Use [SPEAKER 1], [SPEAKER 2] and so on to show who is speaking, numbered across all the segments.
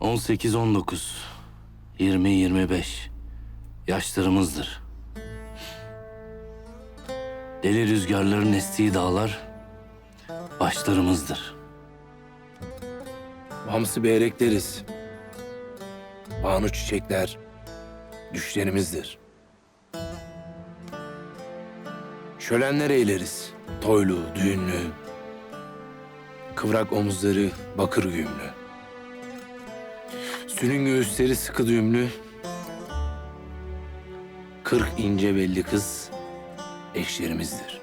[SPEAKER 1] 18-19, 20-25 yaşlarımızdır. Deli rüzgarların estiği dağlar başlarımızdır.
[SPEAKER 2] Hamsı beyrekleriz. Banu çiçekler düşlerimizdir. Şölenler eğleriz. Toylu, düğünlü. Kıvrak omuzları bakır güğümlü. Sünün göğüsleri sıkı düğümlü. Kırk ince belli kız eşlerimizdir.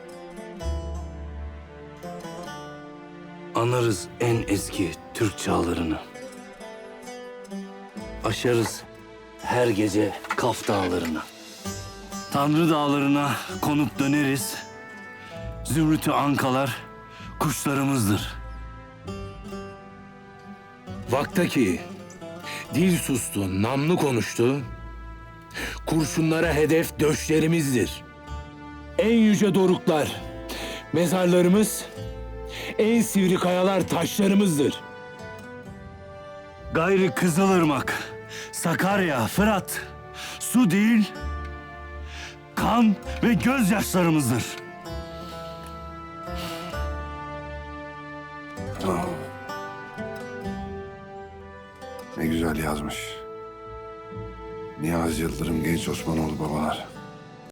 [SPEAKER 1] Anarız en eski Türk çağlarını. Aşarız her gece Kaf dağlarını. Tanrı dağlarına konup döneriz. Zümrütü ankalar kuşlarımızdır.
[SPEAKER 2] Vaktaki dil sustu, namlu konuştu. Kurşunlara hedef döşlerimizdir. En yüce doruklar, mezarlarımız, en sivri kayalar taşlarımızdır.
[SPEAKER 1] Gayrı Kızılırmak, Sakarya, Fırat, su değil, kan ve gözyaşlarımızdır.
[SPEAKER 3] Ne güzel yazmış. Niyazi Yıldırım Genç Osmanoğlu babalar.